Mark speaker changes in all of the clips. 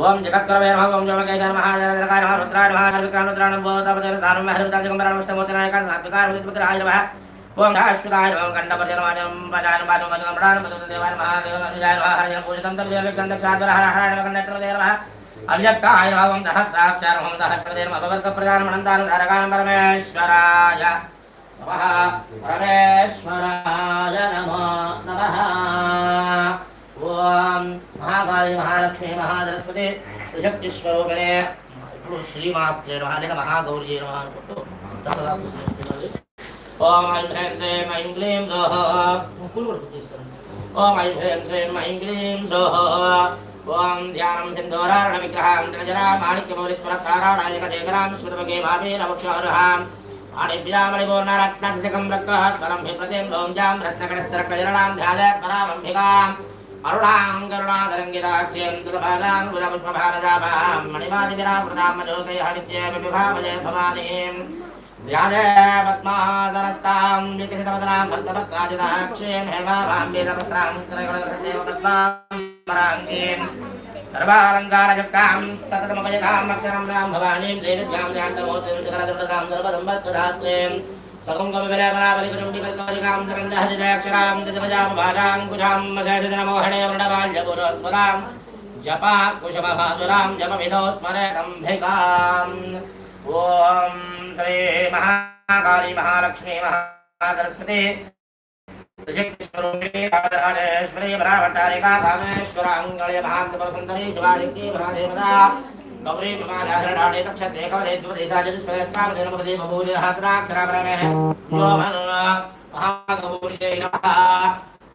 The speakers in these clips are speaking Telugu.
Speaker 1: ఓం జగత్కరవే నమః ఓం జోమకేశాయ నమః జగదరకాయ నమః రుద్రాయ నమః విక్రాంతుద్రాయ నమః భూతపదేన దానం హరితాదిగంబరాయ విష్ణుమూర్తినాయక సాత్వికాయ విష్ణుపుత్రాయ నమః ఓం దాశ్వరాయ నమః కండపర్జనమాజనం భజాన బాజం మధుగంబరాయ మధుదేవాయ నమః దేవనుజాయ నమః హరిజన పూజితం తమ దేవ గంధక్షాద్వర హర హర అవ్యక్తాయ ఓం పరమేశ్వరాయ నమో నమః ఓం మహాకాళి మహాలక్ష్మి మహాసరస్వతి త్రిశక్తి స్వరూపిణే ఇప్పుడు శ్రీమాత్రే నమః లేక మహాగౌరీ నమః అనుకుంటూ చక్కగా పూజ చేస్తున్నది. ఓం ఐం హ్రీం శ్రీం ఐం క్లీం దోహ పూలు కూడా గుర్తిస్తాను ఓం ఐం హ్రీం శ్రీం ఐం క్లీం దోహ ఓం ధ్యానం సింధూరారణ విగ్రహం త్రిజరా మాణిక్యమౌలి స్మరతారాడాయక దేగరాం స్మృతమగే మామేన ముక్షారుహాం ఆణిభ్యామణిపూర్ణరత్నసికం రక్తహస్వరం భిప్రతిం ఓం జాం రత్నకడస్థరకజరణాం ధ్యాయాత్ పరామంభికాం మజోకయ విద్యేమి విభావజే భవానీం ధ్యానే పద్మాదనస్తాం వికసితవదనాం భక్తపత్రాజితాక్షేం హేమాభాం వేదపత్రాం త్రైగుణదేవపద్మాం పరాంగీం सर्वालङ्कारयुक्तां सततमपयताम् अक्षरां भवानीं सेवित्यां जान्तमोत्तरकरदुर्गां सर्वसम्पत्सदात्मीं स्वकुङ्गमविलयपरापरिपुरुण्डिकल्परिकां तरन्दहरिताक्षरां जपविधो स्मरदम्भिकाम् ॐ श्रीमहाकाली महालक्ष्मी महासरस्वती गौरी विमानाधरणाणे तक्षते कवले दुर्देशाजति स्वयस्कामदेन पदे बभूरि सहस्राक्षराभरणे यो महागौर्ये नमः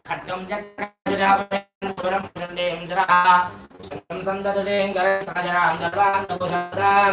Speaker 1: खड्गं चक्रजापरं चण्डें जरः चक्रं सन्ददते गरसराजरां गर्वां गौशादां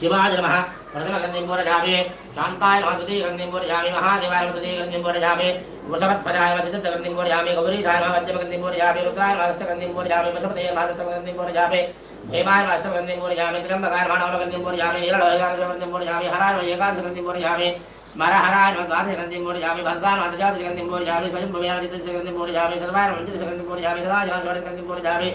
Speaker 1: शिवाय नमः प्रथमग्रन्थिं पूरयामि शान्ताय नमः द्वितीयग्रन्थिं पूरयामि महादेवाय नमः तृतीयग्रन्थिं पूरयामि वृषभत्पदाय नमः चतुर्थग्रन्थिं पूरयामि गौरीधाय नमः पञ्चमग्रन्थिं पूरयामि रुद्राय नमः षष्ठग्रन्थिं पूरयामि वसुपतये नमः सप्तमग्रन्थिं पूरयामि हेमाष्टमगंधिं पूरयामि त्र्यम्बकारमाणवगन्धिं पूरयामि नीललोहितानगन्धिं पूरयामि हराय एकादशगन्धिं पूरयामि स्मरहराय द्वादशगन्धिं पूरयामि भद्गानवादजादशगन्धिं पूरयामि स्वयंभुव्यानजितशगन्धिं पूरयामि सर्वायमञ्जितशगन्धिं पूरयामि सदाजानगन्धिं पूरयामि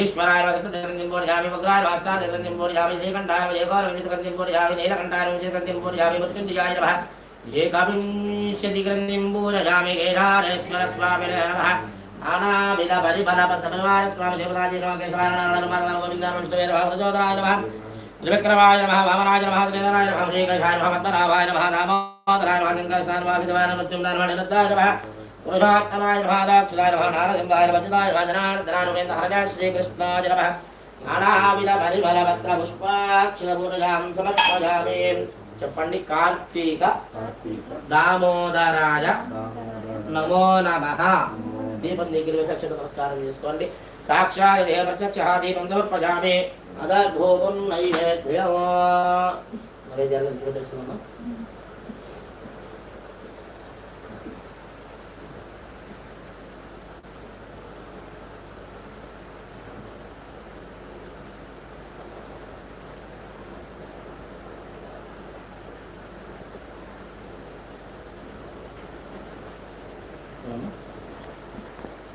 Speaker 1: ईश्वराय सप्तगन्धिं पूरयामि वग्राय अष्टादशगन्धिं पूरयामि श्रीकण्ठाय एकोनविंशतिगन्धिं पूरयामि नीलकण्ठायविंशतिगन्धिं पूरयामि मृत्युञ्जयाय नमः एकाविंशतिग्रन्थिं पूरयामि केदारेश्वरस्वामिने नमः। పూరజామి శ్రీకంఠాయ నమః ఏకోన వింశతి గ్రంథిం పూరజామి నీలకంఠాయ నమః వింశతి గ్రంథిం పూరజామి మృత్యుంజయాయ నమః ఏకవింశతి గ్రంథిం పూరజామి కేదారేశ్వర స్వామినే నమః నానావిధ పరిబల సమన్వాయ స్వామి నమః నమః గోవిందాయ నమః శ్రీవేర భగవతోదరాయ నమః త్రివిక్రమాయ నమః వామనాయ నమః శ్రీధరాయ నమః శ్రీకేశాయ నమః పద్మనాభాయ నమః దామోదరాయ నమః కింకరస్నాయ నమః విధవాయ నమః మృత్యుంజయాయ నమః నిరుద్ధాయ నమః పురుషాత్తమాయ నమః దాక్షుదాయ నమః నారసింహాయ నమః వజ్రాయ నమః జనార్దనాయ నమః హరజాయ శ్రీకృష్ణాయ నమః నానావిధ పరిమళ పత్ర పుష్పాక్షర పూజాం సమర్పయామి చెప్పండి కార్తీక దామోదరాయ. నమో నమః. దీపం దగ్గర వేసి అక్షర నమస్కారం చేసుకోండి సాక్షాత్ దేవ ప్రత్యక్ష దీపం సమర్పజామి అదూపం నైవేద్యం మరి జరగదు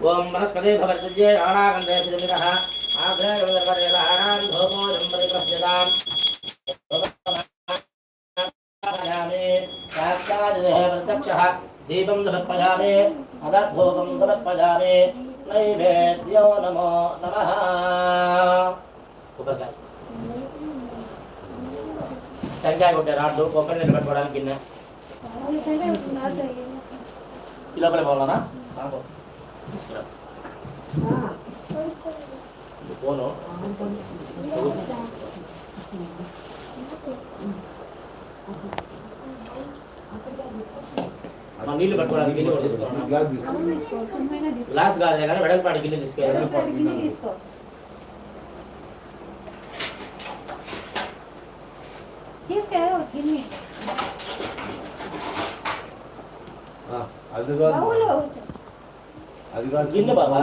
Speaker 1: తెలుసుకున్నామా ఓం వనస్పతి భవద్విజే ఆనాగంధే సుమిదః ఆగ్రహగంధర్వదేవానాం ధూపో జంబరి ప్రస్యతాం సమర్పయామి సాక్షాదేహ ప్రత్యక్షः దీపం సమర్పయామి అదధూపం సమర్పయామి నైవేద్యో నమో నమః కొబ్బరికాయ టెంకాయ కొట్టే రాడ్డు కొబ్బరి నీళ్ళు పెట్టుకోవడానికి గిన్నె ఈ లోపల పోవాలనా తీసుకురా ఫోను మా నీళ్లు పట్టుకోవడానికి గిన్నె కూడా తీసుకున్నాను
Speaker 2: గ్లాస్ తీసుకో.
Speaker 3: అవును తీసుకో కొంచెమైనా తీసుకో
Speaker 1: గ్లాస్ కాదులే కానీ వెడల్పాటి గిన్నె తీసుకెళ్ళాను
Speaker 3: వెడల్పాటి గిన్నె తీసుకో తీసుకో ఏదో ఒక గిన్నె
Speaker 2: అది కాదు
Speaker 3: బౌలు
Speaker 2: అది కాదు
Speaker 1: గిన్నె బాబా.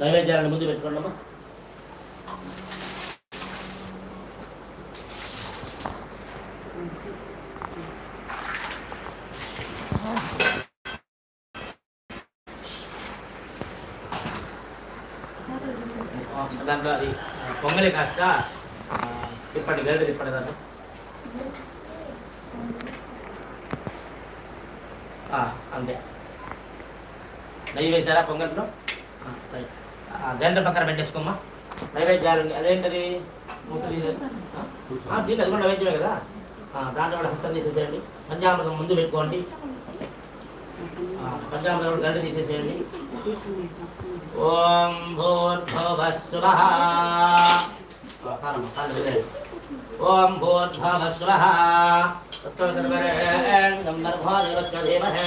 Speaker 1: నైవేద్యాలను ముందు పెట్టుకోండి దాంట్లో అది పొంగలి కాస్త ఇప్పటి తిప్పండి గరిట తిప్పండి దాంట్లో. అంతే. నెయ్యి వేసారా పొంగల్లో? ఆ, గరిట పక్కన పెట్టేసుకోమ్మా. నైవేద్యాలు అదేంటది? మూతలు దీంట్లో అది కూడా నైవేద్యమే కదా? దాంట్లో కూడా హస్తం తీసేసేయండి. పంచామృతం ముందు పెట్టుకోండి. పంచామృతం కూడా గరిట తీసేసేయండి. ఓం భూర్భువస్సువః ఓం భూర్భువస్సువః తత్వకర్మరేణం నర్భో దేవస్య ధీమహి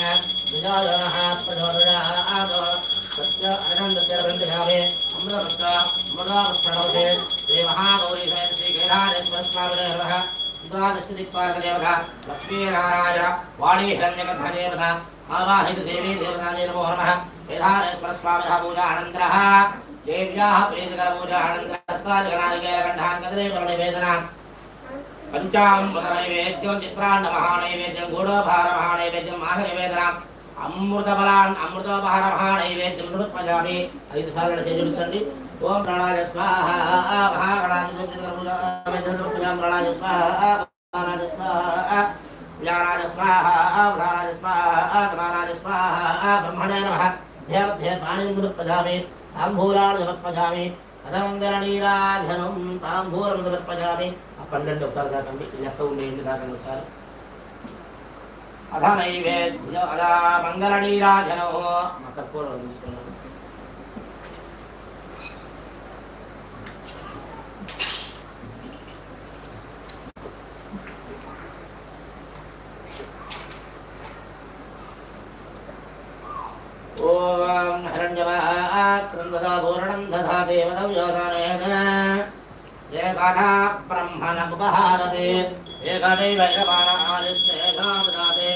Speaker 1: ధియాయనః ప్రచోదయాత్. సత్య అనందత్యరవిందయామి అమృతమస్త అమృతమస్ప్రణవతే శ్రీ మహాగౌరీ సమేత శ్రీ కేదారేశ్వర స్వామినే నమః ద్వాదశ దిక్పాలకదేవత లక్ష్మీనారాయణ వాణీ హిరణ్యగర్భదేవత ఆవాహిత దేవీ దేవతాజే నమో నమః వేదారేశ్వర స్వామినः అమృత బలాన్ అమృతోపహార మహానైవేద్యం సమర్పజామి ఐదు సార్లు చేసి ఓం ప్రణాయ స్వాహ మహాగణాయ ప్రణాయ స్వాహ స్వాహ స్వాహ స్వాహ స్వాహ బ్రహ్మణే సమర్పజామి తాంబూలాన్ని సమర్పజామి తాంబూలం సమర్పజామి ఆ పన్నెండు ఒకసారి కాకండి. లెక్క ఉండేయండి కాకండి ఒకసారి? అధ నైవేద్య అధ మంగళనీరాధనో మా కర్పూరం తీసుకున్నాను ఓం హిరణ్యవాక్రందదా పూర్ణం దధా దేవదవ్యోదానేన ఏకదా బ్రహ్మణముపహారతే ఏకదైవ యజమానాదిశ్చేదాదనాదే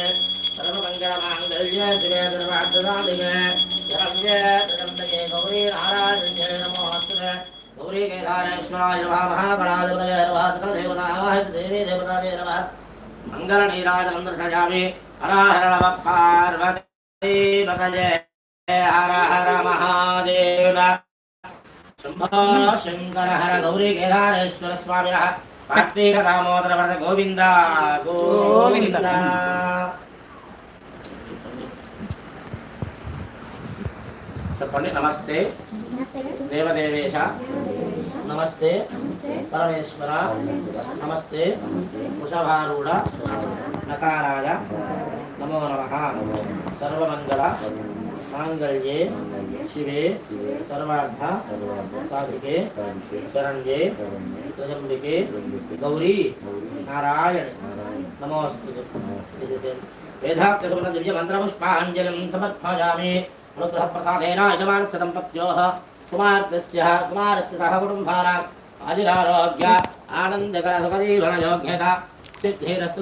Speaker 1: సర్వమంగళమాంగళ్యే శివే సర్వార్థదాదిగే శరణ్యే త్రిదంతకే గౌరీ నారాయణ్యే నమోస్తుతే గౌరీ కేదారేశ్వరాయ నమః మహాగణాధిపతయే నమః సకల దేవతావాహిత దేవీ దేవతాయే నమః. మంగళ నీరాజనం దర్శయామి హర హర పార్వతీ పతయే హర హర మహాదేవ. శంభో శంకర హర గౌరీ కేదారేశ్వర స్వామిన కార్తీక దామోదర వ్రత గోవింద. గోవింద. చెప్పండి నమస్తే. దేవదేవేశ. నమస్తే. పరమేశ్వర. నమస్తే. వృషభారూఢ నకారాయ नमो नमः सर्वमङ्गल, माङ्गल्ये, शिवे, सर्वार्थ साधिके शरण्ये त्वजम्बिके गौरी, नारायण। नमोऽस्तु। वेदाक्षसमनदिव्यमन्त्रपुष्पाञ्जलिं समर्पयामि। अनुग्रहप्रसादेन कुमारस्य सह कुटुम्बानाम् अधिरारोग्य आनन्दकरसुखजीवनयोग्यता सिद्धिरस्तु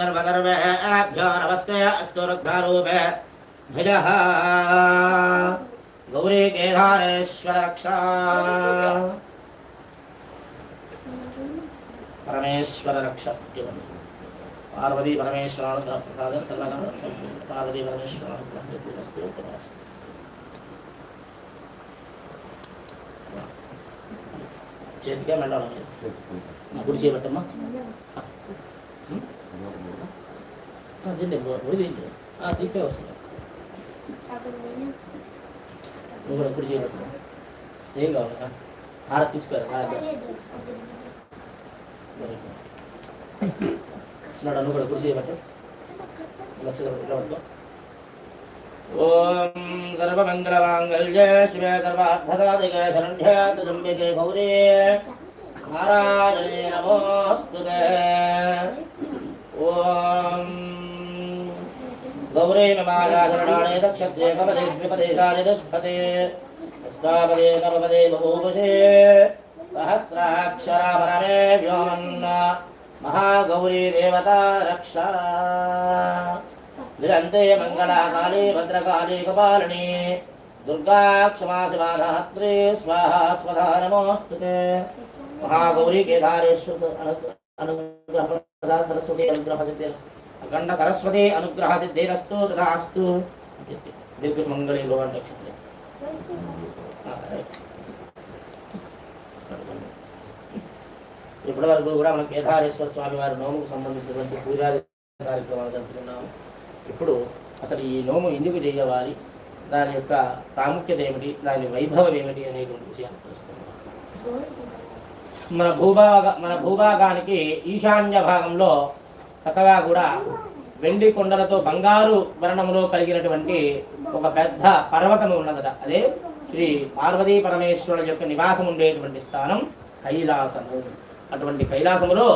Speaker 1: घोरघोरतरेभ्यः सर्वेभ्यः सर्वधर्मेभ्यो नमस्ते अस्तु रुद्रारूपे भजः गौरी केदारेश्वर रक्षा परमेश्वर रक्ष पार्वती परमेश्वरानुग्रह प्रसादं सर्वगण पार्वती परमेश्वरानुग्रह చేతికే మెండాలి నా అదేండి ముడిపోయింది దీపే వస్తుంది నువ్వు అప్పుడు చేయలేదు ఏం కావాలా ఆడ తీసుకోరా చిన్నాడు అన్ను కూడా గురి చేయబట్టు లక్ష ఇట్లా పట్టుకో ఓం సర్వమంగళమాంగళ్య శివే సర్వార్థకాదికే శరణ్యాతుజంబికే గౌరీ నారాయణే నమోస్తుతే ఓం. గౌరే నమాగాధరణాడే దక్షత్రే పవదే ద్విపదేశాది దుష్పదే అష్టాపదే నవపదే బహూపశే సహస్రాక్షరాపరమే వ్యోమన్న మహాగౌరీ దేవత రక్ష. నిరంతే మంగళాకాళీ భద్రకాళీ కపాలిని దుర్గా క్షమా స్వాహ స్వధా నమోస్తు మహాగౌరీ కేదారేశ్వర సరస్వతి అఖండ సరస్వతి అనుగ్రహ సిద్ధిరస్తు తదా దీర్ఘ మంగళీ భగవాన్ నక్షత్రం ఇప్పటి వరకు కూడా మనం కేదారేశ్వర స్వామి వారి నోముకు సంబంధించినటువంటి పూజాది కార్యక్రమాలు జరుపుకున్నాము. ఇప్పుడు అసలు ఈ నోము ఎందుకు చేయవాలి దాని యొక్క ప్రాముఖ్యత ఏమిటి? దాని వైభవం ఏమిటి? అనేటువంటి విషయాన్ని తెలుసుకున్నాం మన భూభాగ మన భూభాగానికి ఈశాన్య భాగంలో చక్కగా కూడా వెండి కొండలతో బంగారు వర్ణంలో కలిగినటువంటి ఒక పెద్ద పర్వతం ఉన్నదట. అదే శ్రీ పార్వతీ పరమేశ్వరుల యొక్క నివాసం ఉండేటువంటి స్థానం కైలాసము. అటువంటి కైలాసములో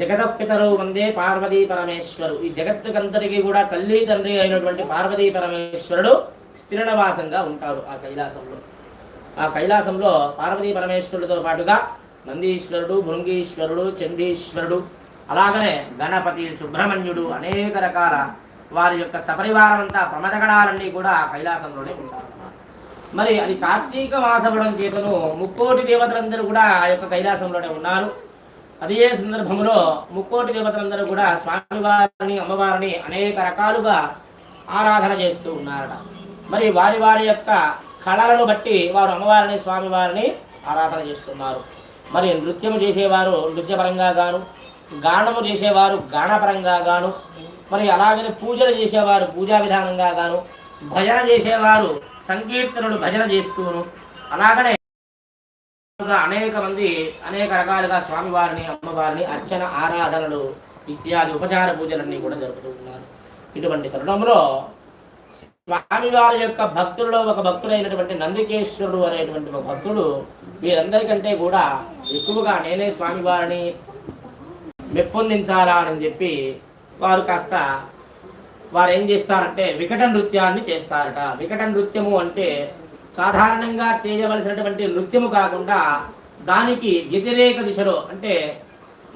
Speaker 1: జగదపితరు వందే పార్వతీ పరమేశ్వరు. ఈ జగత్తుకంతటికీ కూడా తల్లి తండ్రి అయినటువంటి పార్వతీ పరమేశ్వరుడు స్థిరనివాసంగా ఉంటారు ఆ కైలాసంలో. ఆ కైలాసంలో పార్వతీ పరమేశ్వరుడితో పాటుగా నందీశ్వరుడు భృంగీశ్వరుడు చండీశ్వరుడు అలాగనే గణపతి సుబ్రహ్మణ్యుడు అనేక రకాల వారి యొక్క సపరివారం అంతా ప్రమదగణాలన్నీ కూడా ఆ కైలాసంలోనే ఉంటారు మరి అది కార్తీక మాసపడం చేతను ముక్కోటి దేవతలందరూ కూడా ఆ యొక్క కైలాసంలోనే ఉన్నారు. అదే సందర్భంలో ముక్కోటి దేవతలందరూ కూడా స్వామివారిని అమ్మవారిని అనేక రకాలుగా ఆరాధన చేస్తూ ఉన్నారట. మరి వారి వారి యొక్క కళలను బట్టి వారు అమ్మవారిని స్వామివారిని ఆరాధన చేస్తున్నారు. మరి నృత్యము చేసేవారు నృత్యపరంగా గాను గానము చేసేవారు గానపరంగా గాను మరి అలాగనే పూజలు చేసేవారు పూజా విధానంగా గాను భజన చేసేవారు సంకీర్తనలు భజన చేస్తూను. అలాగనే అనేక మంది అనేక రకాలుగా స్వామివారిని అమ్మవారిని అర్చన ఆరాధనలు ఇత్యాది ఉపచార పూజలన్నీ కూడా జరుపుతూ ఉన్నారు. ఇటువంటి తరుణంలో స్వామివారి యొక్క భక్తుల్లో ఒక భక్తుడైనటువంటి నందికేశ్వరుడు అనేటువంటి ఒక భక్తుడు వీరందరికంటే కూడా ఎక్కువగా నేనే స్వామివారిని మెప్పొందించాలా అని చెప్పి వారు కాస్త వారు ఏం చేస్తారంటే వికట నృత్యాన్ని చేస్తారట. వికట నృత్యము అంటే సాధారణంగా చేయవలసినటువంటి నృత్యము కాకుండా దానికి వ్యతిరేక దిశలో అంటే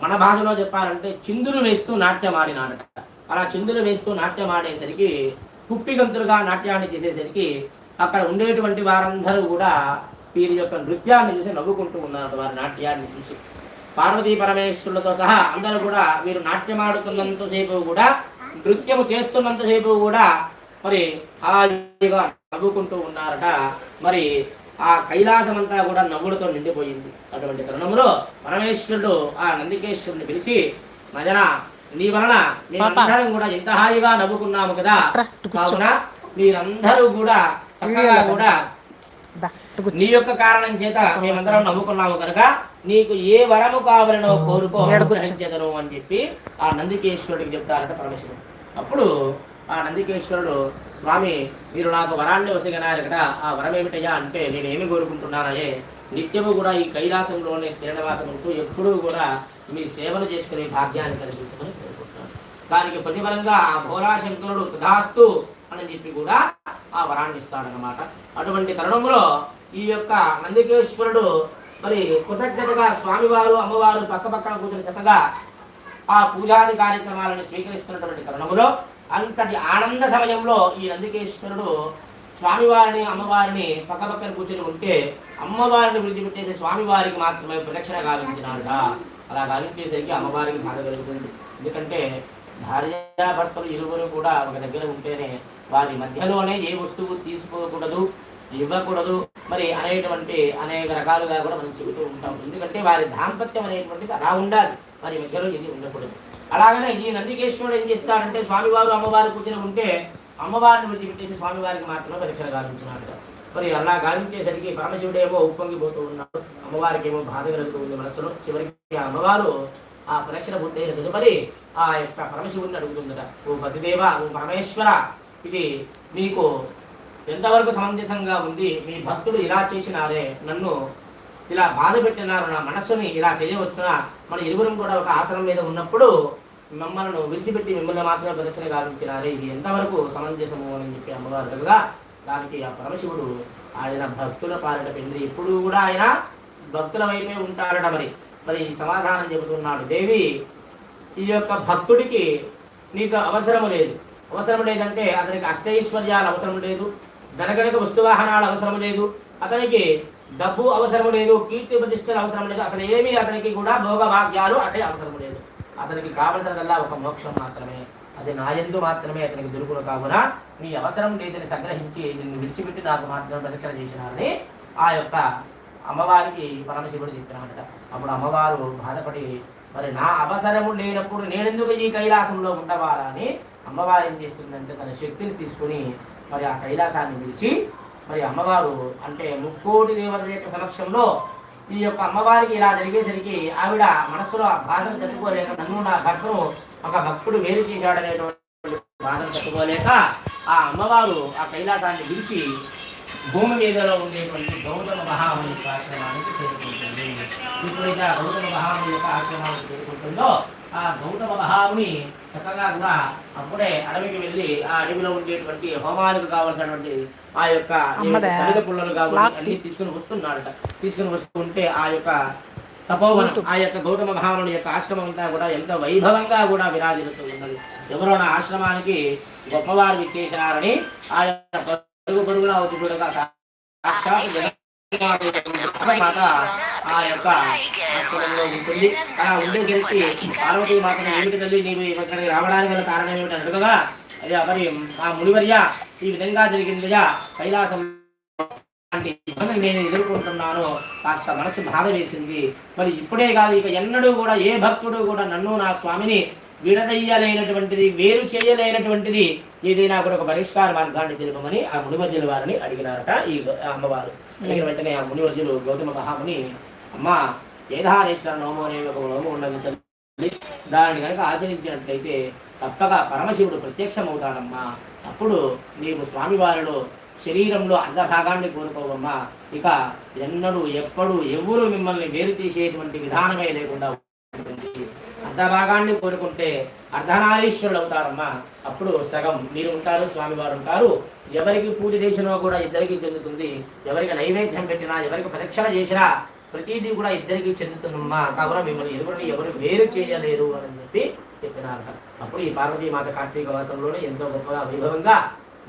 Speaker 1: మన భాషలో చెప్పాలంటే చిందులు వేస్తూ నాట్యం ఆడినారట. అలా చిందులు వేస్తూ నాట్యం ఆడేసరికి కుప్పిగంతులుగా నాట్యాన్ని చేసేసరికి అక్కడ ఉండేటువంటి వారందరూ కూడా వీరి యొక్క నృత్యాన్ని చూసి నవ్వుకుంటూ ఉన్నారు వారి నాట్యాన్ని చూసి. పార్వతీ పరమేశ్వరులతో సహా అందరూ కూడా వీరు నాట్యమాడుతున్నంతసేపు కూడా నృత్యము చేస్తున్నంతసేపు కూడా మరి హాయిగా నవ్వుకుంటూ ఉన్నారట. మరి ఆ కైలాసం అంతా కూడా నవ్వులతో నిండిపోయింది. అటువంటి తరుణంలో పరమేశ్వరుడు ఆ నందికేశ్వరుని పిలిచి మజన నీ వలన మేమందరం కూడా ఇంత హాయిగా నవ్వుకున్నాము కదా. కావున మీరందరూ కూడా చక్కగా కూడా నీ యొక్క కారణం చేత మేమందరం నమ్ముకున్నాము కనుక నీకు ఏ వరము కావాలనో కోరుకో అనుగ్రహించదను అని చెప్పి ఆ నందికేశ్వరుడికి చెప్తారట పరమశివుడు అప్పుడు ఆ నందికేశ్వరుడు స్వామి మీరు నాకు వరాన్ని వసగనారు కదా ఆ వరం ఏమిటయ్యా అంటే నేను ఏమి కోరుకుంటున్నానయే నిత్యము కూడా ఈ కైలాసంలోనే శ్రీనివాసం ఉంటూ ఎప్పుడూ కూడా మీ సేవలు చేసుకునే భాగ్యాన్ని కలిగించమని కోరుకుంటున్నాను. దానికి ప్రతిఫలంగా ఆ భోరాశంకరుడు తదాస్తు అని చెప్పి కూడా ఆ వరాన్ని ఇస్తాడనమాట అటువంటి తరుణంలో ఈ యొక్క నందికేశ్వరుడు మరి కృతజ్ఞతగా స్వామివారు అమ్మవారు పక్క పక్కన కూర్చొని చక్కగా ఆ పూజాది కార్యక్రమాలను స్వీకరిస్తున్నటువంటి తరుణములో అంతటి ఆనంద సమయంలో ఈ నందికేశ్వరుడు స్వామివారిని అమ్మవారిని పక్క పక్కన కూర్చొని ఉంటే అమ్మవారిని విడిచిపెట్టేసి స్వామివారికి మాత్రమే ప్రదక్షిణ గావించినాడుగా అలా కలిగించేసరికి అమ్మవారికి బాధ కలుగుతుంది. ఎందుకంటే భార్యాభర్తలు ఇరువురు కూడా ఒక దగ్గర ఉంటేనే వారి మధ్యలోనే ఏ వస్తువు తీసుకోకూడదు ఇవ్వకూడదు మరి అనేటువంటి అనేక రకాలుగా కూడా మనం చెబుతూ ఉంటాం. ఎందుకంటే వారి దాంపత్యం అనేటువంటిది అలా ఉండాలి. వారి మధ్యలో ఇది ఉండకూడదు. అలాగనే ఈ నందికేశ్వరుడు ఏం చేస్తాడంటే స్వామివారు అమ్మవారు కూర్చొని ఉంటే అమ్మవారిని విడిచిపెట్టేసి స్వామివారికి మాత్రమే పరీక్షలు గావించినాడు. మరి అలా గావించేసరికి పరమశివుడు ఏమో ఉప్పొంగిపోతూ ఉన్నాడు. అమ్మవారికి ఏమో బాధ కలుగుతూ ఉంది మనసులో. చివరికి ఆ అమ్మవారు ఆ ప్రదక్షిణ పూర్తయిన తదుపరి ఆ యొక్క పరమశివుడిని అడుగుతుందట. ఓ పతిదేవ ఓ పరమేశ్వర ఇది మీకు ఎంతవరకు సమంజసంగా ఉంది? మీ భక్తుడు ఇలా చేసినారే నన్ను ఇలా బాధ పెట్టినారు నా మనస్సుని ఇలా చేయవచ్చునా? మన ఇరువురం కూడా ఒక ఆసనం మీద ఉన్నప్పుడు మమ్మల్ని విడిచిపెట్టి మిమ్మల్ని మాత్రమే ప్రదక్షిణ గావించినారే. ఇది ఎంతవరకు సమంజసము? అని చెప్పి అమ్మగారు కదా దానికి ఆ పరమశివుడు ఆయన భక్తుల పాలిట పెండి ఎప్పుడూ కూడా ఆయన భక్తుల వైపే ఉంటాడట మరి. మరి సమాధానం చెబుతున్నాడు దేవి ఈ యొక్క భక్తుడికి నీకు అవసరము లేదు. అవసరం లేదంటే అతనికి అష్టైశ్వర్యాలు అవసరం లేదు. ధనగణక వస్తువాహనాలు అవసరం లేదు. అతనికి డబ్బు అవసరం లేదు. కీర్తి ప్రతిష్టలు అవసరం లేదు. అసలు ఏమీ అతనికి కూడా భోగభాగ్యాలు అసలు అవసరం లేదు. అతనికి కావలసినదల్లా ఒక మోక్షం మాత్రమే. అది నా ఎందు మాత్రమే అతనికి దొరుకును కావున నీ అవసరం లేదని సంగ్రహించి నిన్ను విడిచిపెట్టి నాకు మాత్రం ప్రదక్షిణ చేసినారని ఆ యొక్క అమ్మవారికి పరమశివుడు చెప్పినాడట. అప్పుడు అమ్మవారు బాధపడి మరి నా అవసరము లేనప్పుడు నేనెందుకు ఈ కైలాసంలో ఉండవాలా? అని అమ్మవారు ఏం చేస్తుందంటే తన శక్తిని తీసుకుని మరి ఆ కైలాసాన్ని పిలిచి మరి అమ్మవారు అంటే ముక్కోటి దేవతల యొక్క సమక్షంలో ఈ యొక్క అమ్మవారికి ఇలా జరిగేసరికి ఆవిడ మనసులో ఆ బాధను తట్టుకోలేక నన్ను నా భర్తను ఒక భక్తుడు వేరు చేశాడనేటువంటి బాధను తట్టుకోలేక ఆ అమ్మవారు ఆ కైలాసాన్ని విడిచి భూమి మీదలో ఉండేటువంటి గౌతమ మహాముని యొక్క ఆశ్రమానికి చేరుకుంటుంది ఎప్పుడైతే ఆ గౌతమ మహాముని యొక్క ఆశ్రమానికి చేరుకుంటుందో ఆ గౌతమ మహాముని చక్కగా కూడా అప్పుడే అడవికి వెళ్ళి ఆ అడవిలో ఉండేటువంటి హోమానికి కావలసినటువంటి ఆ యొక్క. సమిత పుల్లలు కావాలి. అన్ని తీసుకుని వస్తున్నాడట తీసుకుని వస్తుంటే ఆ యొక్క తపోవనం. ఆ యొక్క గౌతమ మహాముని యొక్క ఆశ్రమం అంతా కూడా ఎంత వైభవంగా కూడా విరాజిల్లుతూ ఉన్నది. ఎవరో నా ఆశ్రమానికి గొప్పవారు ఇచ్చేసినారని ఆ యొక్క పరుగు పరుగున వచ్చి చూడగా సాక్షాత్ మాత ఆ యొక్క ఆశ్రమంలో ఉంటుంది. అలా ఉండేసరికి పార్వతీ మాతను ఏమిటి తల్లి నీవు ఇక్కడికి రావడానికి గల కారణం ఏమిటి అడగగా అయ్యా మరి ఆ మునివర్య ఈ విధంగా జరిగిందిగా కైలాసం నేను ఎదుర్కొంటున్నాను కాస్త మనసు బాధ వేసింది. మరి ఇప్పుడే కాదు ఇక ఎన్నడూ కూడా ఏ భక్తుడు కూడా నన్ను నా స్వామిని విడదయ్యలేనటువంటిది వేరు చేయలేనటువంటిది ఏదైనా కూడా ఒక పరిష్కార మార్గాన్ని తెలుపమని ఆ మునివర్జుల వారిని అడిగినారట ఈ అమ్మవారు. అడిగిన వెంటనే ఆ మునివర్జులు గౌతమ మహాముని అమ్మ ఏధారేశ్వర నోమో అనే ఒక నోము ఉండదు తల్లి దానిని కనుక ఆచరించినట్లయితే తప్పక పరమశివుడు ప్రత్యక్షమవుతాడమ్మా. అప్పుడు నీవు స్వామివారిలో శరీరంలో అర్ధభాగాన్ని కోరుకోవమ్మా ఇక ఎన్నడూ ఎప్పుడు ఎవరు మిమ్మల్ని వేరు చేసేటువంటి విధానమే లేకుండా ఉంటుంది. అర్ధభాగాన్ని కోరుకుంటే అర్ధనారీశ్వరుడు అవుతారమ్మా. అప్పుడు సగం మీరు ఉంటారు స్వామివారు ఉంటారు. ఎవరికి పూజ చేసినా కూడా ఇద్దరికి చెందుతుంది. ఎవరికి నైవేద్యం పెట్టినా ఎవరికి ప్రదక్షిణ చేసినా ప్రతిదీ కూడా ఇద్దరికి చెందుతుందమ్మా. కావున మిమ్మల్ని ఎవరిని ఎవరు వేరు చేయలేరు అని చెప్పి చెప్పినారు అప్పుడు ఈ పార్వతీ మాత కార్తీక వాసంలోనే ఎంతో గొప్పగా వైభవంగా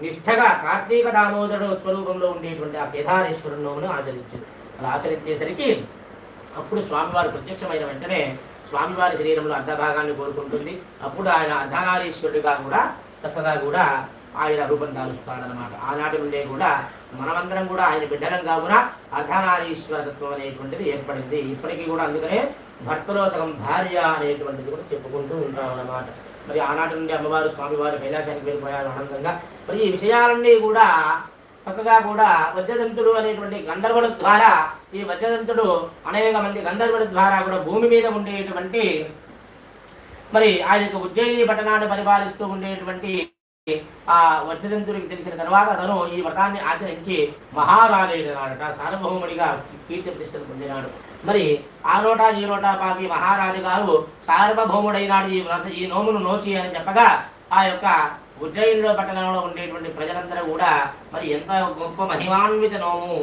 Speaker 1: నిష్ఠగా కార్తీక దామోదరుడు స్వరూపంలో ఉండేటువంటి ఆ కేదారేశ్వరుని ఆచరించింది అలా ఆచరించేసరికి అప్పుడు స్వామివారు ప్రత్యక్షమైన వెంటనే స్వామివారి శరీరంలో అర్ధభాగాన్ని కోరుకుంటుంది. అప్పుడు ఆయన అర్ధనారీశ్వరుడిగా కూడా చక్కగా కూడా ఆయన రూపం దాలుస్తాడనమాట ఆనాటి నుండే కూడా మనమందరం కూడా ఆయన బిడ్డలం కావున అర్ధనారీశ్వర తత్వం అనేటువంటిది ఏర్పడింది. ఇప్పటికీ కూడా అందుకనే భర్తలో సగం భార్య అనేటువంటిది కూడా చెప్పుకుంటూ ఉంటాం అన్నమాట మరి ఆనాటి నుండి అమ్మవారు స్వామివారు కైలాసానికి వెళ్ళిపోయారు ఆనందంగా. మరి ఈ విషయాలన్నీ కూడా చక్కగా కూడా వజ్రదంతుడు అనేటువంటి గంధర్వుడు ద్వారా ఈ వజ్రదంతుడు అనేక మంది గంధర్వుల ద్వారా కూడా భూమి మీద ఉండేటువంటి మరి ఆ యొక్క ఉజ్జయిని పట్టణాన్ని పరిపాలిస్తూ ఉండేటువంటి ఆ వజ్రదంతుడికి తెలిసిన తర్వాత అతను ఈ వ్రతాన్ని ఆచరించి మహారాజైనాడట సార్వభౌముడిగా కీర్తి ప్రతిష్టలు పొందినాడు. మరి ఆ నోట ఈ నోట పాపి మహారాజు గారు సార్వభౌముడైనాడు ఈ వ్రత ఈ నోమును నోచి అని చెప్పగా ఆ యొక్క ఉజ్జయినిలో పట్టణంలో ఉండేటువంటి ప్రజలందరూ కూడా మరి ఎంత గొప్ప మహిమాన్విత నోము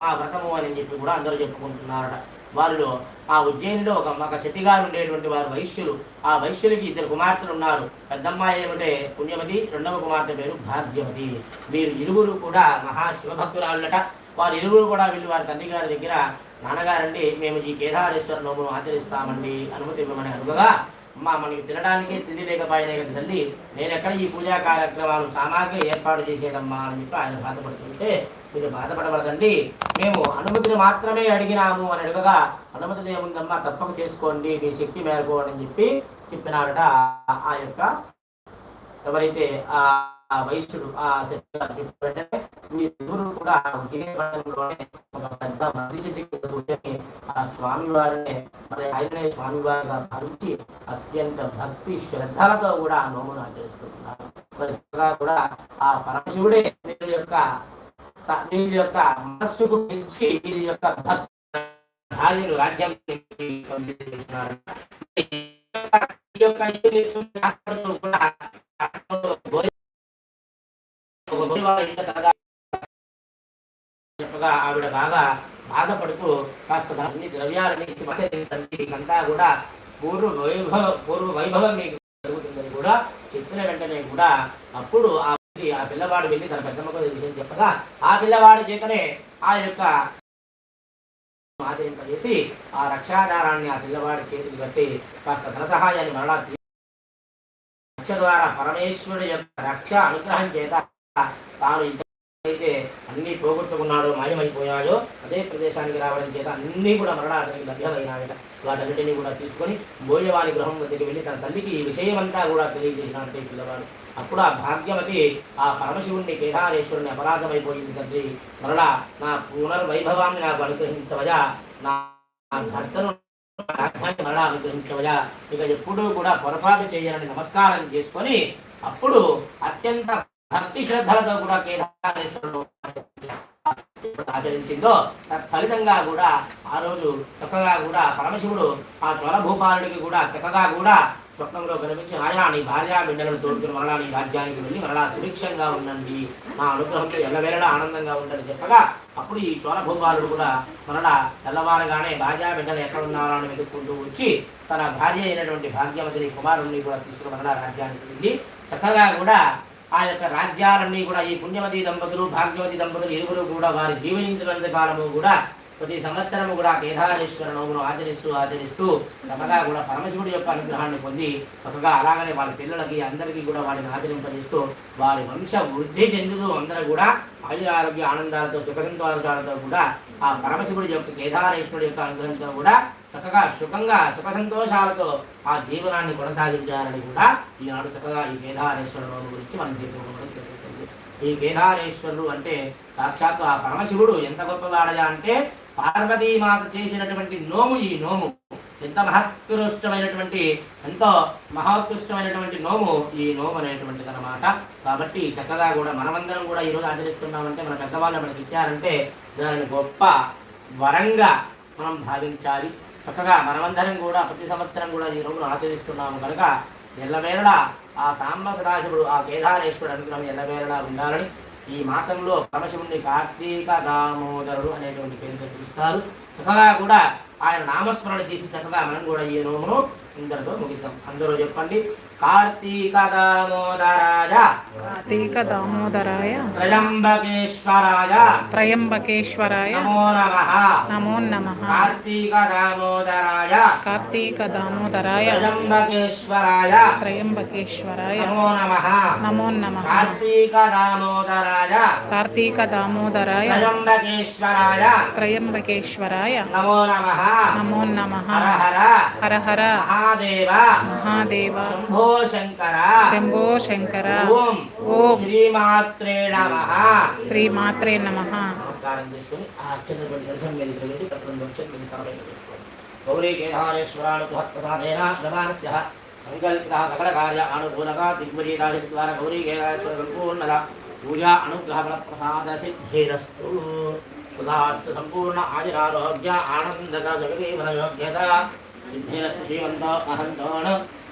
Speaker 1: ఆ వ్రతము అని చెప్పి కూడా అందరూ చెప్పుకుంటున్నారట. వారిలో ఆ ఉజ్జయినిలో ఒక ఒక శెట్టి గారు ఉండేటువంటి వారు వైశ్యులు. ఆ వైశ్యులకి ఇద్దరు కుమార్తెలు ఉన్నారు. పెద్దమ్మాయి ఏమిటే పుణ్యమతి రెండవ కుమార్తె పేరు భాగ్యవతి. వీరు ఇరువురు కూడా మహాశివభక్తురాళ్ళట వారు ఇరువురు కూడా వీళ్ళు వారి తండ్రి గారి దగ్గర నాన్నగారండి మేము ఈ కేదారేశ్వర నోమును ఆచరిస్తామండి అనుమతి ఇవ్వమని అడుగగా అమ్మా మనకి తినడానికి తిండి లేకపోయినా కదా తల్లి నేను ఎక్కడ ఈ పూజా కార్యక్రమాలు సామాగ్రి ఏర్పాటు చేసేదమ్మా అని చెప్పి ఆయన బాధపడుతుంటే మీరు బాధపడబడదండి మేము అనుమతిని మాత్రమే అడిగినాము అని అడగగా అనుమతి ఏముందమ్మా తప్పక చేసుకోండి మీ శక్తి మేరకు అని చెప్పి చెప్పినాడట ఆ- ఆ యొక్క ఎవరైతే ఆ వైశ్యుడు ఆ శక్తి గారు చెప్పిన వెంటనే వీరిద్దరూ కూడా విజయవాడలోనే ఒక పెద్ద మద్ది చెట్టుకి కూర్చొని ఆ స్వామి వారిని మరి ఆయనే స్వామి వారిగా భావించి అత్యంత భక్తి శ్రద్ధలతో కూడా ఆ నోమును ఆచరిస్తున్నారు మరి కూడా ఆ పరమశివుడే వీరి యొక్క స- వీరి యొక్క మనస్సుకు పెంచి వీరి యొక్క భక్తి రాజ్యం పంపించేసినారు. ఈ యొక్క ఈ శాస్త్రంలో కూడా చెప్పగా ఆవిడ బాగా బాధపడుతూ కాస్త అన్ని ద్రవ్యాలని ఆచరించండి. కూడా పూర్వ వైభవ పూర్వ వైభవం మీకు జరుగుతుందని కూడా చెప్పిన వెంటనే కూడా అప్పుడు ఆ ఆ పిల్లవాడు వెళ్ళి తన పెద్దమ్మకు విషయం చెప్పగా ఆ పిల్లవాడి చేతనే ఆ యొక్క ఆచరింపజేసి ఆ రక్షాధారాన్ని ఆ పిల్లవాడి చేతికి కట్టి కాస్త ధన సహాయాన్ని మరలా రక్ష ద్వారా పరమేశ్వరుడు యొక్క రక్ష అనుగ్రహం చేత తాను అయితే అన్ని పోగొట్టుకున్నాడో మాయమైపోయాడో అదే ప్రదేశానికి రావడం చేత అన్నీ కూడా మరలా అతనికి లభ్యమైనాయట. వాటన్నిటినీ కూడా తీసుకొని బోయవాని గృహం వద్దకు వెళ్ళి తన తల్లికి ఈ విషయమంతా కూడా తెలియజేసినట్టే పిల్లవాడు. అప్పుడు ఆ భాగ్యవతి ఆ పరమశివుణ్ణి కేదారేశ్వరుని అపరాధమైపోయింది తండ్రి. మరలా నా పునర్వైభవాన్ని నాకు అనుగ్రహించవయా? నా నా భర్తను మరలా అనుగ్రహించవయా? ఇక ఎప్పుడూ కూడా పొరపాటు చేయాలని నమస్కారం చేసుకొని అప్పుడు అత్యంత భక్తి శ్రద్ధలతో కూడా కేదారేశ్వరుడు ఆచరించిందో ఫలితంగా కూడా ఆ రోజు చక్కగా కూడా పరమశివుడు ఆ చోళభూపాలుడికి కూడా చక్కగా కూడా స్వప్నంలో కనిపించి ఆయన నీ భార్య బిడ్డలను తోడుకుని మరలా నీ రాజ్యానికి వెళ్ళి మరలా సుభిక్షంగా ఉండండి. నా అనుగ్రహంతో ఎల్లవేళలా ఆనందంగా ఉండండి. చెప్పగా అప్పుడు ఈ చోళభూపాలుడు కూడా మరలా తెల్లవారగానే భార్య బిడ్డలు ఎక్కడ ఉన్నారని అని వెతుక్కుంటూ వచ్చి తన భార్య అయినటువంటి భాగ్యవతిని కుమారుణ్ణి కూడా తీసుకుని మరలా రాజ్యానికి వెళ్ళి చక్కగా కూడా ఆ యొక్క రాజ్యాలన్నీ కూడా ఈ పుణ్యవతి దంపతులు భాగ్యవతి దంపతులు ఇరువురు కూడా వారి జీవించినంత కాలము కూడా ప్రతి సంవత్సరము కూడా కేదారేశ్వర నోమును ఆచరిస్తూ ఆచరిస్తూ చక్కగా కూడా పరమశివుడి యొక్క అనుగ్రహాన్ని పొంది చక్కగా అలాగనే వాళ్ళ పిల్లలకి అందరికీ కూడా వారిని ఆచరింపజేస్తూ వారి వంశ వృద్ధి చెందుతూ అందరూ కూడా ఆయుర ఆరోగ్య ఆనందాలతో సుఖ సంతోషాలతో కూడా ఆ పరమశివుడి యొక్క కేదారేశ్వరుడి యొక్క అనుగ్రహంతో కూడా చక్కగా సుఖంగా సుఖ సంతోషాలతో ఆ జీవనాన్ని కొనసాగించాలని కూడా ఈనాడు చక్కగా ఈ కేదారేశ్వర గురించి మనం చెప్పుకోవడం జరుగుతుంది. ఈ కేదారేశ్వరుడు అంటే సాక్షాత్తు ఆ పరమశివుడు. ఎంత గొప్పవాడయా అంటే పార్వతీమాత చేసినటువంటి నోము ఈ నోము. ఎంత మహత్కృష్టమైనటువంటి ఎంతో మహోత్కృష్టమైనటువంటి నోము ఈ నోము అనేటువంటిది అనమాట కాబట్టి చక్కగా కూడా మనమందరం కూడా ఈరోజు ఆచరిస్తున్నామంటే మన పెద్దవాళ్ళు మనకి ఇచ్చారంటే దానిని గొప్ప వరంగా మనం భావించాలి. చక్కగా మనమందరం కూడా ప్రతి సంవత్సరం కూడా ఈ రోజును ఆచరిస్తున్నాము. కనుక ఎల్లవేళలా ఆ సాంబ సదాశివుడు ఆ కేదారేశ్వరుడు అనుగ్రహం ఎల్లవేళలా ఉండాలని ఈ మాసంలో పరమశివుని కార్తీక దామోదరుడు అనేటువంటి పేరుతో పిలుస్తారు. చక్కగా కూడా ఆయన నామస్మరణ చేసి చక్కగా మనం కూడా ఈ రోమును ఇందరితో ముగిద్దాం. అందరూ చెప్పండి. కార్తీక దామోదరాయ
Speaker 4: కార్తీక దామోదరాయ
Speaker 1: త్రయంబకేశ్వరాయ
Speaker 4: త్రయంబకేశ్వరాయ
Speaker 1: నమో నమ
Speaker 4: నమో నమ
Speaker 1: కార్తీక దామోదరాయ
Speaker 4: కార్తీక దామోదరాయ
Speaker 1: త్రయంబకేశ్వరాయ
Speaker 4: త్రయంబకేశ్వరాయ
Speaker 1: నమో నమ
Speaker 4: నమో నమ
Speaker 1: కార్తీక దామోదరాయ
Speaker 4: కార్తీక దామోదరాయ
Speaker 1: త్రయంబకేశ్వరాయ
Speaker 4: త్రయంబకేశ్వరాయ
Speaker 1: నమో నమ
Speaker 4: నమో నమ
Speaker 1: హర శంకర
Speaker 4: శంభో శంకర
Speaker 1: ఓం
Speaker 4: ఓం.
Speaker 1: శ్రీమాత్రే నమః.
Speaker 4: శ్రీమాత్రే నమ.
Speaker 1: నమస్కారం చేసుకుని ఆ అక్షర దర్శనం మీద వెళ్ళి తప్పని వచ్చి మీద తలపై చేసుకోండి గౌరీ కేదారేశ్వరానుగ్రహప్రసాదేన నమానస్య సంకల్పిత సకల కార్య అనుకూలక దిగ్విజేతాది ద్వారా గౌరీ కేదారేశ్వర సంపూర్ణద పూజా అనుగ్రహ ప్రసాద సిద్ధిరస్తు. సుధాస్తు సంపూర్ణ ఆయురారోగ్య ఆనందక జగదీవన యోగ్యత. సిద్ధిరస్తు శ్రీమంత అహంతోణ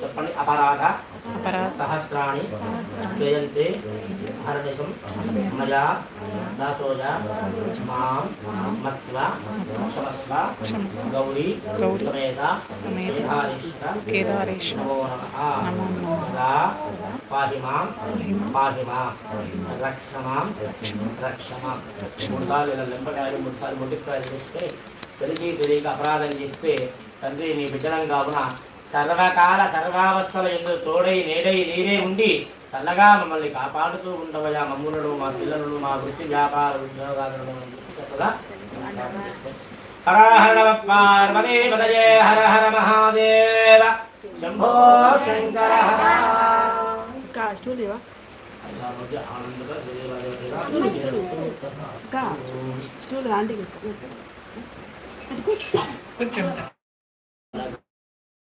Speaker 1: చెప్పండి అపరాధ సహస్రాణి క్రియन्ते హరనిశం మయా దాసోజ మాం మత్వ క్షమస్వ. గౌరీ సమేత కేదారేశ్వర
Speaker 4: కేదారేశ్వర
Speaker 1: నమో నమః
Speaker 4: నమో నమః.
Speaker 1: సదా పాహి మాం
Speaker 4: పాహి మాం.
Speaker 1: పాహి మాం రక్ష మాం రక్ష మాం మూడు సార్లు ఇలా లెంపకాయలు మూడు సార్లు ముట్టికాయలు చేస్తే తెలిసి తెలియక అపరాధం చేస్తే తండ్రి నీ బిడ్డలం కావున సర్వకాల సర్వావస్థల ఎందు తోడై నేడై నీరే ఉండి చల్లగా మమ్మల్ని కాపాడుతూ ఉండవయా మమ్ములను మా పిల్లలను మా వృత్తి వ్యాపార ఉద్యోగాలను చెప్పగా హర. హర నమ పార్వతీ పదయే హర హర మహాదేవ శంభో శంకర హర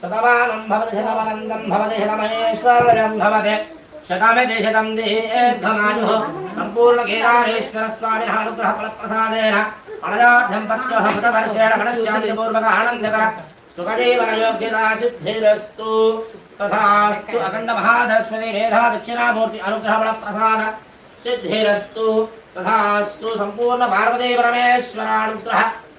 Speaker 1: शतमानं भवति शतमनन्दं भवति शतमहेश्वरजं भवति। शतमिति शतं दीर्घमायुः सम्पूर्णकेदारेश्वरस्वामिनः अनुग्रहफलप्रसादेन अनयाढ्यं मृतवर्षेण मनश्शान्तिपूर्वकः आनन्दकर। सुखजीवनयोग्यतासिद्धिरस्तु तथास्तु अखण्डमहाधस्मति मेधा दक्षिणामूर्ति अनुग्रहफलप्रसाद सिद्धिरस्तु। तथास्तु सम्पूर्णपार्वतीपरमेश्वरानुग्रह।